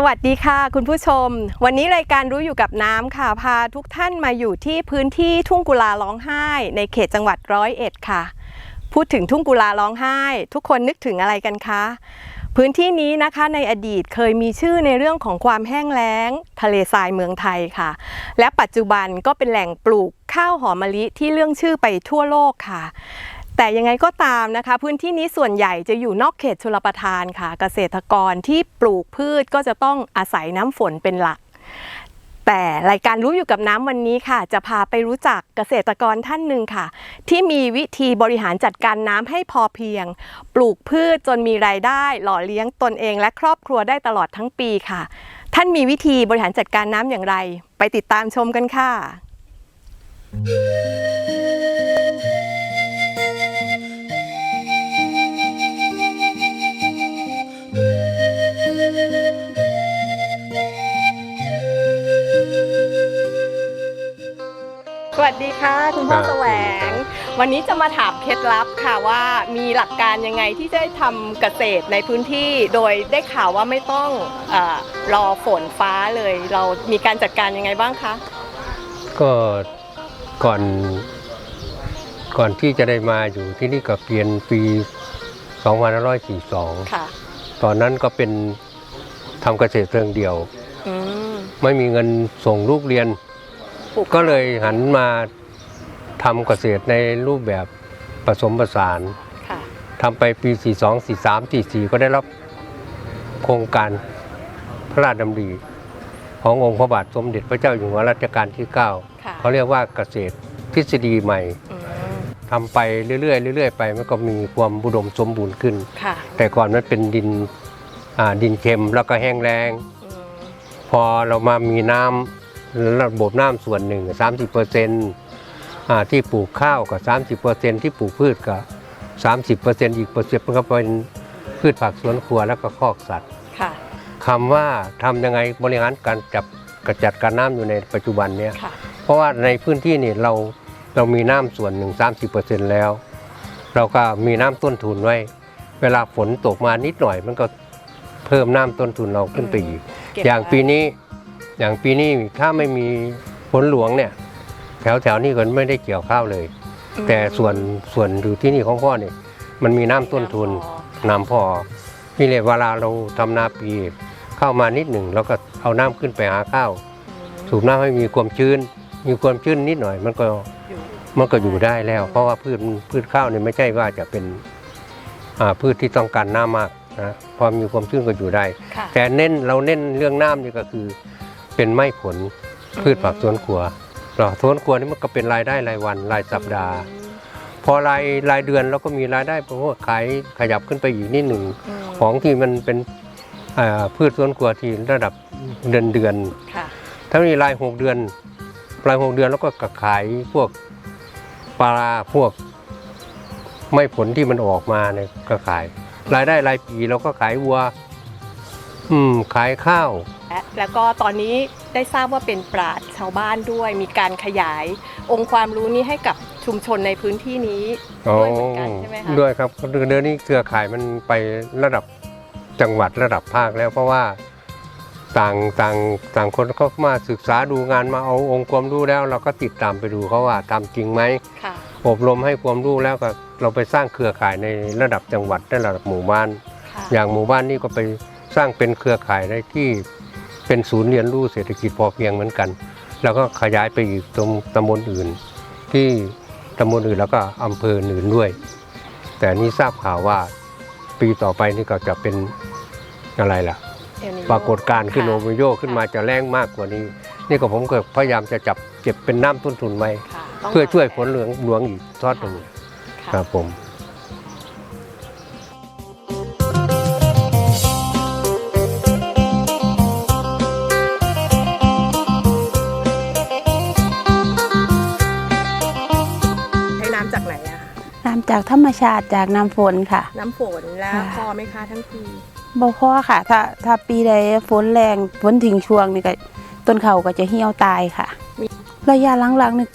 สวัสดีค่ะ คุณผู้ชม วันนี้รายการรู้อยู่กับน้ำค่ะ พาทุกท่านมาอยู่ที่พื้นที่ทุ่งกุลาร้องไห้ ในเขตจังหวัดร้อยเอ็ดค่ะ พูดถึงทุ่งกุลาร้องไห้ ทุกคนนึกถึงอะไรกันคะพื้นที่นี้นะคะในอดีตเคยมีชื่อในเรื่องของความแห้งแล้ง ทะเลทรายเมืองไทยค่ะ และปัจจุบันก็เป็นแหล่งปลูกข้าวหอมมะลิที่เรื่องชื่อไปทั่วโลกค่ะ แต่ยังไงก็ตามนะคะ พื้นที่นี้ส่วนใหญ่จะอยู่นอกเขตชลประทานค่ะ เกษตรกรที่ปลูกพืชก็จะต้องอาศัยน้ำฝนเป็นหลัก แต่รายการรู้อยู่กับน้ำวันนี้ค่ะ จะพาไปรู้จักเกษตรกรท่านหนึ่งค่ะ ที่มีวิธีบริหารจัดการน้ำให้พอเพียง ปลูกพืชจนมีรายได้ หล่อเลี้ยงตนเองและครอบครัวได้ตลอดทั้งปีค่ะ ท่านมีวิธีบริหารจัดการน้ำอย่างไร ไปติดตามชมกันค่ะ สวัสดีค่ะ คุณพ่อครับแสวง วันนี้จะมาถามเคล็ดลับค่ะว่ามีหลักการยังไงที่จะได้ทำเกษตรในพื้นที่โดยได้ข่าวว่าไม่ต้องเออรอฝนฟ้าเลย เรามีการจัดการยังไงบ้างคะก็ก่อนก่อนที่จะได้มาอยู่ที่นี่ก็เปลี่ยนปี2542ค่ะตอนนั้นก็เป็นทำเกษตรเรื่องเดียวอืมไม่มีเงินส่งลูกเรียนป ลูกก็เลยหันมาทำเกษตรในรูปแบบผสมผสานค่ะทำไปปี 42 43 44 ก็ได้รับโครงการพระราชดำริขององค์พระบาทสมเด็จพระเจ้าอยู่หัวรัชกาลที่ค่ะ9เขาเรียกว่าเกษตรทฤษฎีใหม่อืมทำไปเรื่อยๆเรื่อยๆไปมันก็มีความบุดมสมบูรณ์ขึ้น ค่ะแต่ก่อนมันเป็นดินอ่าดินเค็มแล้วก็แห้งแล้ง อืมพอเรามามีน้ำ ระบบน้ำส่วนหนึ่งสามสิบเปอร์เซ็นต์ที่ปลูกข้าวกับสามสิบเปอร์เซ็นต์ที่ปลูกพืชกับสามสิบเปอร์เซ็นต์อีกเปอร์เซ็นต์มันก็เป็นพืชผักสวนครัวแล้วก็คอกสัตว์ค่ะคำว่าทำยังไงบริหารการจับกระจัดการน้ำอยู่ในปัจจุบันเนี้ยค่ะเพราะว่าในพื้นที่นี่เราเรามีน้ำส่วนหนึ่งสามสิบเปอร์เซ็นต์แล้ว เราก็มีน้ำต้นทุนไว้ เวลาฝนตกมานิดหน่อยมันก็เพิ่มน้ำต้นทุนเราขึ้นไปอีกเก็บอย่างไว้ปีนี้ อย่างปีนี้ถ้าไม่มีฝนหลวงเนี่ย แถวแถวๆนี้ก็ไม่ได้เกี่ยวข้าวเลยอืมแต่ส่วนส่วนอยู่ที่นี่ของพ่อเนี่ยมันมีน้ำต้นทุนน้ำพอนี่เลยเวลาเราทำนาปีเข้ามานิดหนึ่งแล้วก็เอาน้ำขึ้นไปหาข้าวอืมสูบน้ำให้มีความชื้น มีความชื้นนิดหน่อย มันก็อยู่มันก็อยู่ได้แล้ว เพราะว่าพืชพืชข้าวเนี่ยไม่ใช่ว่าจะเป็นอ่าพืชที่ต้องการน้ำมากนะพอมีความชื้นก็อยู่ได้ค่ะแต่เน้นเราเน้นเรื่องน้ำนี่ก็คือ เป็นไม้ผลพืชผักสวนครัวหรอสวนครัวนี่มันก็เป็นรายได้รายวันรายสัปดาห์ พอรายรายเดือนเราก็มีรายได้เพราะว่าขายขยับขึ้นไปอีกนิดหนึ่งมของที่มันเป็นอ่าพืชสวนครัวที่ระดับเดือนเดือนค่ะถ้ามีรายหกเดือนรายหกเดือนแล้วก็ขายพวกปลาพวกไม่ผลที่มันออกมาเนี่ยก็ขาย รายได้รายปีเราก็ขายวัว อืมขายข้าว และแล้วก็ตอนนี้ได้ทราบว่าเป็นปราชญ์ชาวบ้านด้วย มีการขยายองค์ความรู้นี้ให้กับชุมชนในพื้นที่นี้ด้วยเหมือนกันใช่ไหมคะด้วยครับเดือนนี้เครือข่ายมันไประดับจังหวัดระดับภาคแล้วเพราะว่าต่างต่างต่างคนก็มาศึกษาดูงานมาเอาองค์ความรู้แล้ว เราก็ติดตามไปดูเขาว่าทำจริงไหมค่ะอบรมให้ความรู้แล้วก็เราไปสร้างเครือข่ายในระดับจังหวัดและระดับหมู่บ้าน ค่ะอย่างหมู่บ้านนี่ก็ไปสร้างเป็นเครือข่ายในที่ เป็นศูนย์เรียนรู้เศรษฐกิจพอเพียงเหมือนกัน แล้วก็ขยายไปอีกตรงตำบลอื่น ที่ตำบลอื่นแล้วก็อำเภออื่นด้วย แต่นี่ทราบข่าวว่าปีต่อไปนี่ก็จะเป็นอะไรล่ะเอลนิโญ่ปรากฏการณ์ขึ้นโอค่ะโมโยขึ้นมาจะแรงมากกว่านี้ นี่ก็ผมก็พยายามจะจับเก็บเป็นน้ำต้นทุนไว้ค่ะต้องเพื่อช่วยฝนเหลืองหลวงอีกทอดหนึ่งค่ะครับผม จากธรรมชาติจากน้ำฝนค่ะ น้ำฝนแล้วค่ะ พอไหมคะทั้งปีบ่พอค่ะ ถ้าถ้าปีใดฝนแรงฝนถึงช่วงนี่ก็ต้นเขาก็จะเหี่ยวตายค่ะระยะหลังๆนี่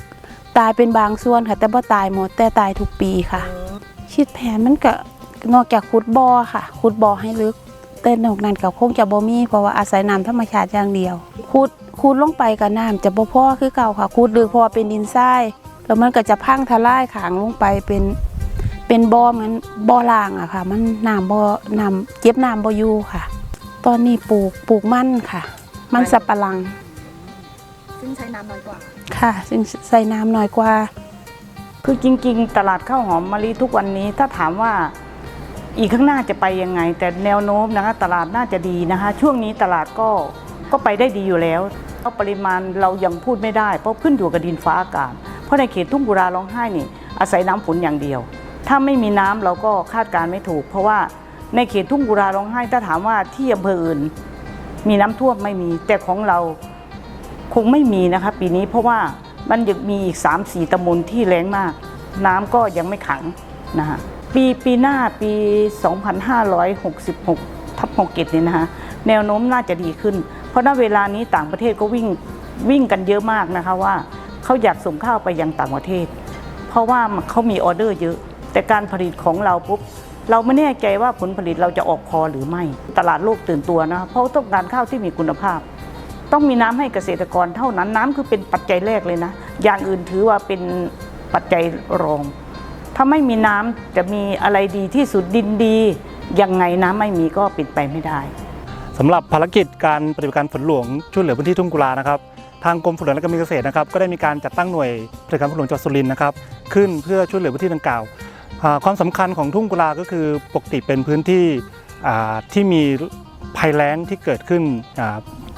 ตายเป็นบางส่วนค่ะ แต่บ่ตายหมดแต่ตายทุกปีค่ะ อืมชิดแผนมันก็นอกจากขุดบ่อค่ะ ขุดบ่อให้ลึก แต่นอกนั้นก็คงจะบ่มีเพราะว่าอาศัยน้ำธรรมชาติอย่างเดียวขุดขุดลงไปกับน้ำจะบ่พอคือเก่าค่ะขุดลึกเพราะว่าเป็นดินทรายแล้วมันก็จะพังทลายขางลงไปเป็น เป็นบ่อเหมือนบ่อล่างอะค่ะ มันน้ำบ่น้ำเก็บน้ำบ่อยู่ค่ะ ตอนนี้ปลูกปลูกมันค่ะ มันสับปะหลัง ซึ่งใช้น้ำน้อยกว่า ค่ะ ซึ่งใส่น้ำน้อยกว่า คือจริง ๆ ตลาดข้าวหอมมะลิทุกวันนี้ถ้าถามว่าอีกข้างหน้าจะไปยังไง แต่แนวโน้มนะคะตลาดน่าจะดีนะคะ ช่วงนี้ตลาดก็ก็ไปได้ดีอยู่แล้วเพราะปริมาณเรายังพูดไม่ได้ เพราะขึ้นอยู่กับดินฟ้าอากาศเพราะในเขตทุ่งกุราร้องไห้นี่อาศัยน้ำฝนอย่างเดียว ถ้าไม่มีน้ำเราก็คาดการณ์ไม่ถูก เพราะว่าในเขตทุ่งกุราร้องไห้ถ้าถามว่าที่อำเภออื่น มีน้ำท่วมไม่มี แต่ของเราคงไม่มีนะคะปีนี้เพราะว่ามันยังมีอีก3 4ตำบลที่แรงมาก น้ำก็ยังไม่ขังนะฮะปีปีหน้าปี 2566ทับ6เกตเนี่ยนะฮะแนวโน้มน่าจะดีขึ้น เพราะณเวลานี้ต่างประเทศก็วิ่งวิ่งกันเยอะมากนะคะว่าเขาอยากส่งข้าวไปยังต่างประเทศ เพราะว่าเขามีออเดอร์เยอะ แต่การผลิตของเราปุ๊บเราไม่แน่ใจว่าผลผลิตเราจะออกพอหรือไม่ ตลาดโลกตื่นตัวนะเพราะต้องการข้าวที่มีคุณภาพ ต้องมีน้ำให้เกษตรกรเท่านั้นน้ำคือเป็นปัจจัยแรกเลยนะ อย่างอื่นถือว่าเป็นปัจจัยรอง ถ้าไม่มีน้ำจะมีอะไรดีที่สุดดินดียังไงน้ำไม่มีก็ป็นไปไม่ได้สำหรับภารกิจการปฏิบัติการฝนหลวงช่วยเหลือพื้นที่ทุ่งกุลานะครับทางกรมฝนหลวงและการเกษตรนะครับก็ได้มีการจัดตั้งหน่วยปฏิบัติการฝนหลวงจังหวัดสุรินทร์นะครับขึ้นเพื่อช่วยเหลือพื้นที่ดังกล่าว ความสำคัญของทุ่งกุลาก็คือปกติเป็นพื้นที่ที่มีภัยแล้งที่เกิดขึ้นอ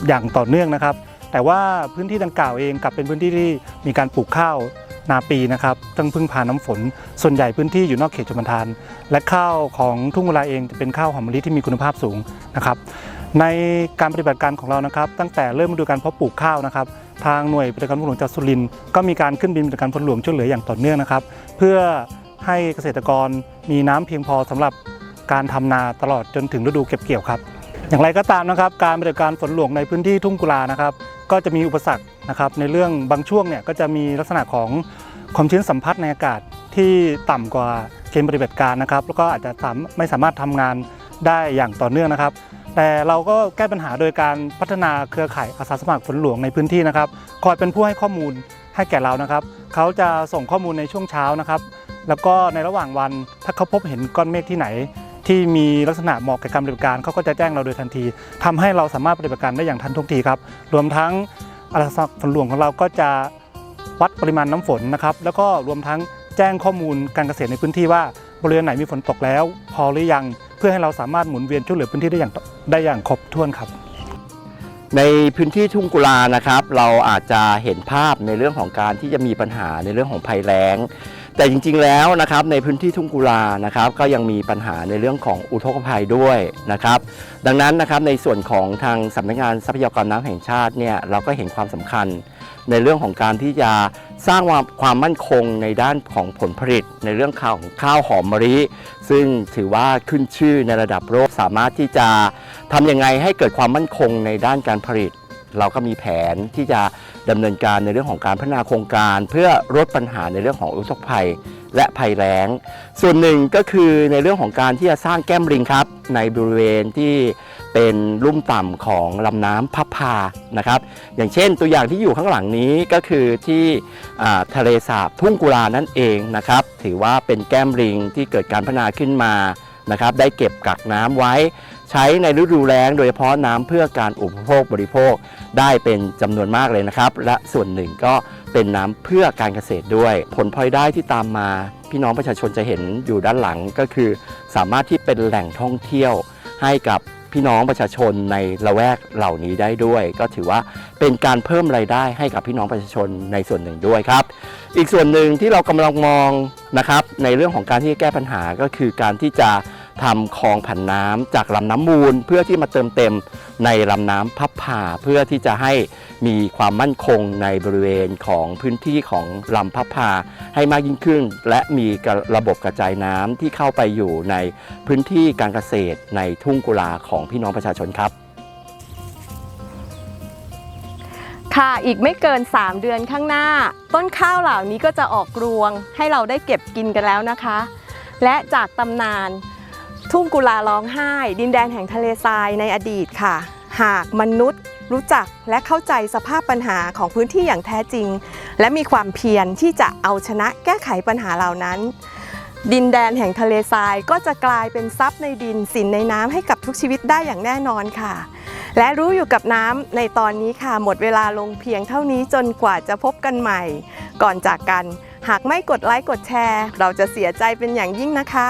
อย่างต่อเนื่องนะครับ แต่ว่าพื้นที่ดังกล่าวเองกลับเป็นพื้นที่ที่มีการปลูกข้าวนาปีนะครับต้องพึ่งพาน้ำฝน ส่วนใหญ่พื้นที่อยู่นอกเขตชลประทาน และข้าวของทุ่งกุลาเองจะเป็นข้าวหอมมะลิที่มีคุณภาพสูงนะครับในการปฏิบัติการของเรานะครับ ตั้งแต่เริ่มฤดูการเพาะปลูกข้าวนะครับ ทางหน่วยปฏิบัติการฝนหลวงจังหวัดสุรินทร์ก็มีการขึ้นบินปฏิบัติการฝนหลวงช่วยเหลืออย่างต่อเนื่องนะครับ เพื่อ ให้เกษตรกรมีน้ำเพียงพอสำหรับการทำนาตลอดจนถึงฤดูเก็บเกี่ยวครับ อย่างไรก็ตามนะครับ การปฏิบัติการฝนหลวงในพื้นที่ทุ่งกุลานะครับ ก็จะมีอุปสรรคนะครับ ในเรื่องบางช่วงเนี่ยก็จะมีลักษณะของความชื้นสัมผัสในอากาศที่ต่ำกว่าเกณฑ์ปฏิบัติการนะครับ แล้วก็อาจจะมไม่สามารถทำงานได้อย่างต่อเนื่องนะครับ แต่เราก็แก้ปัญหาโดยการพัฒนาเครือข่ายอาสาสมัครฝนหลวงในพื้นที่นะครับ คอยเป็นผู้ให้ข้อมูลให้แก่เรานะครับ เขาจะส่งข้อมูลในช่วงเช้านะครับ แล้วก็ในระหว่างวันถ้าเขาพบเห็นก้อนเมฆที่ไหน ที่มีลักษณะเหมาะกับการปฏิบัติการเขาก็จะแจ้งเราโดยทันทีทำให้เราสามารถปฏิบัติการได้อย่างทันท่วงทีครับ รวมทั้งอาสาฝนหลวงของเราก็จะวัดปริมาณน้ำฝนนะครับแล้วก็รวมทั้งแจ้งข้อมูลการเกษตรในพื้นที่ว่าบริเวณไหนมีฝนตกแล้ว พอหรือยังเพื่อให้เราสามารถหมุนเวียนช่วยเหลือพื้นที่ได้อย่างได้อย่างครบถ้วนครับ ในพื้นที่ทุ่งกุลานะครับ เราอาจจะเห็นภาพในเรื่องของการที่จะมีปัญหาในเรื่องของภัยแล้ง แต่จริงๆแล้วนะครับในพื้นที่ทุ่งกุลานะครับก็ยังมีปัญหาในเรื่องของอุทกภัยด้วยนะครับ ดังนั้นนะครับในส่วนของทางสำนักงานทรัพยากรน้ำแห่งชาติเนี่ยเราก็เห็นความสำคัญ ในเรื่องของการที่จะสร้างความความมั่นคงในด้านของผลผลิต ในเรื่องข้าวของข้าวหอมมะลิ ซึ่งถือว่าขึ้นชื่อในระดับโลกสามารถที่จะทำยังไงให้เกิดความมั่นคงในด้านการผลิต เราก็มีแผนที่จะ ดำเนินการในเรื่องของการพัฒนาโครงการ เพื่อลดปัญหาในเรื่องของอุทกภัย และภัยแล้ง ส่วนหนึ่งก็คือในเรื่องของการที่จะสร้างแก้มลิงครับ ในบริเวณที่เป็นลุ่มต่ำของลำน้ำพับพานะครับ อย่างเช่นตัวอย่างที่อยู่ข้างหลังนี้ก็คือที่ทะเลสาบทุ่งกุลานั่นเองนะครับ ถือว่าเป็นแก้มลิงที่เกิดการพัฒนาขึ้นมานะครับได้เก็บกักน้ำไว้ ใช้ในฤดูแล้งโดยเฉพาะน้ำเพื่อการอุปโภคบริโภคได้เป็นจำนวนมากเลยนะครับ และส่วนหนึ่งก็เป็นน้ำเพื่อการเกษตรด้วย ผลพลอยได้ที่ตามมา พี่น้องประชาชนจะเห็นอยู่ด้านหลังก็คือ สามารถที่เป็นแหล่งท่องเที่ยวให้กับพี่น้องประชาชนในละแวกเหล่านี้ได้ด้วย ก็ถือว่าเป็นการเพิ่มรายได้ให้กับพี่น้องประชาชนในส่วนหนึ่งด้วยครับ อีกส่วนหนึ่งที่เรากำลังมองนะครับในเรื่องของการที่จะแก้ปัญหาก็คือการที่จะ ทำคลองผันน้ำจากลำน้ำมูล เพื่อที่มาเติมเต็มในลำน้ำพับผ่าเพื่อที่จะให้มีความมั่นคงในบริเวณของพื้นที่ของลำพับผ่าให้มากยิ่งขึ้น และมีระบบกระจายน้ำที่เข้าไปอยู่ในพื้นที่การเกษตรในทุ่งกุลาของพี่น้องประชาชนครับค่ะ อีกไม่เกิน 3 เดือนข้างหน้า ต้นข้าวเหล่านี้ก็จะออกรวงให้เราได้เก็บกินกันแล้วนะคะ และจากตำนาน ทุ่งกุลาร้องไห้ ดินแดนแห่งทะเลทรายในอดีตค่ะ หากมนุษย์รู้จักและเข้าใจสภาพปัญหาของพื้นที่อย่างแท้จริง และมีความเพียรที่จะเอาชนะแก้ไขปัญหาเหล่านั้น ดินแดนแห่งทะเลทรายก็จะกลายเป็นทรัพย์ในดินสินในน้ำให้กับทุกชีวิตได้อย่างแน่นอนค่ะ และรู้อยู่กับน้ำในตอนนี้ค่ะ หมดเวลาลงเพียงเท่านี้จนกว่าจะพบกันใหม่ ก่อนจากกัน หากไม่กดไลค์กดแชร์ เราจะเสียใจเป็นอย่างยิ่งนะคะ